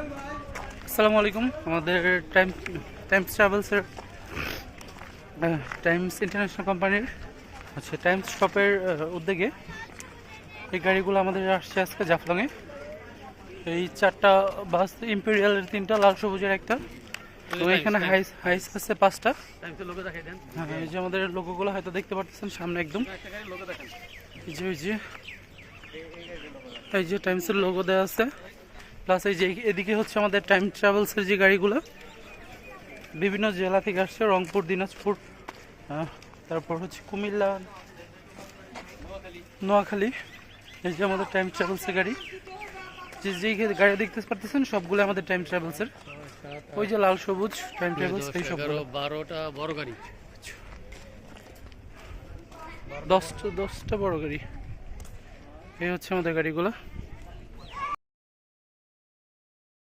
আসসালামু আলাইকুম। আমাদের টাইম টাইমস ট্রাভেলসের টাইমস ইন্টারন্যাশনাল কোম্পানির আচ্ছা টাইমস শপের উদ্যোগে এই গাড়িগুলো আমাদের আসছে আজকে জাফলংয়ে। এই চারটা বাস ইম্পেরিয়ালের তিনটা লাল সবুজের একটা। তো এখানে হাইস হাইস আছে পাঁচটা। লোকে দেখাই দেন। হ্যাঁ এই যে আমাদের লোগোগুলো হয়তো দেখতে পাচ্ছেন সামনে একদম। এই যে এই যে এই যে টাইমসের লোগো দেওয়া আছে। প্লাস এই যে এদিকে হচ্ছে আমাদের টাইম ট্রাভেলসের যে গাড়িগুলো বিভিন্ন জেলা থেকে আসছে রংপুর দিনাজপুর তারপর হচ্ছে কুমিল্লা নোয়াখালী। এই যে আমাদের টাইম ট্রাভেলসের গাড়ি। যে যে গাড়ি দেখতে পারতেছেন সবগুলো আমাদের টাইম ট্রাভেলসের ওই যে লাল সবুজ টাইম ট্রাভেলস এই সবগুলো। বারোটা বড় গাড়ি। দশটা দশটা বড় গাড়ি। এই হচ্ছে আমাদের গাড়িগুলো।